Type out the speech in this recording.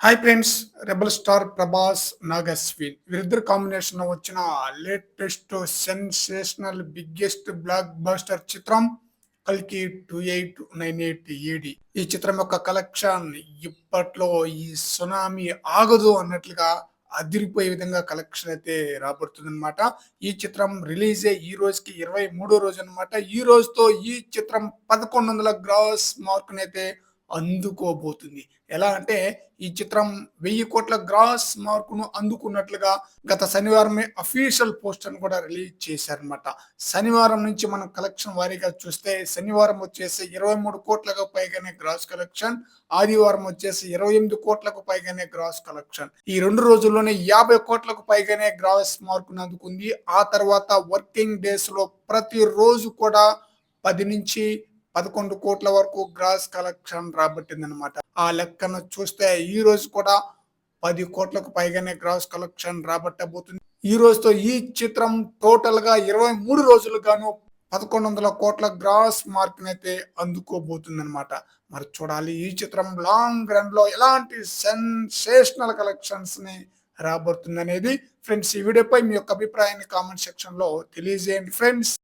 Hi friends rebel star Prabhas Nagashwin వీరిద్దరు కాంబినేషన్లో వచ్చిన latest sensational biggest blockbuster చిత్రం కల్కి two eight nine eight AD ఈ చిత్రం యొక్క కలెక్షన్ ఇప్పట్లో ఈ సునామీ ఆగదు అన్నట్లుగా అదిరిపోయే విధంగా కలెక్షన్ అయితే రాబడుతుంది అనమాట ఈ చిత్రం రిలీజ్ అయ్యి ఈ రోజుకి ఇరవై మూడో రోజు అనమాట ఈ రోజుతో ఈ చిత్రం పదకొండు వందల గ్రాస్ మార్క్ అయితే అందుకోబోతుంది. ఎలా అంటే ఈ చిత్రం వెయ్యి కోట్ల గ్రాస్ మార్కును అందుకున్నట్లుగా గత శనివారమే అఫీషియల్ పోస్టర్ కూడా రిలీజ్ చేశారనమాట శనివారం నుంచి మనం కలెక్షన్ వారీగా చూస్తే శనివారం వచ్చేసి ఇరవై మూడు కోట్లకు పైగానే గ్రాస్ కలెక్షన్ ఆదివారం వచ్చేసి ఇరవై ఎనిమిది కోట్లకు పైగానే గ్రాస్ కలెక్షన్ ఈ రెండు రోజుల్లోనే యాభై కోట్లకు పైగానే గ్రాస్ మార్కును అందుకుంది. ఆ తర్వాత వర్కింగ్ డేస్లో ప్రతి రోజు కూడా పది నుంచి పదకొండు కోట్ల వరకు గ్రాస్ కలెక్షన్ రాబట్టింది అనమాట ఆ లెక్కను చూస్తే ఈ రోజు కూడా పది కోట్లకు పైగానే గ్రాస్ కలెక్షన్ రాబట్టబోతుంది. ఈ రోజుతో ఈ చిత్రం టోటల్గా ఇరవై మూడు రోజులుగాను పదకొండు వందల కోట్ల గ్రాస్ మార్క్ అయితే అందుకోబోతుంది అనమాట మరి చూడాలి ఈ చిత్రం లాంగ్ రన్లో ఎలాంటి సెన్సేషనల్ కలెక్షన్స్ని రాబోతుంది అనేది ఫ్రెండ్స్ ఈ వీడియోపై మీ యొక్క అభిప్రాయాన్ని కామెంట్ సెక్షన్లో తెలియజేయండి. ఫ్రెండ్స్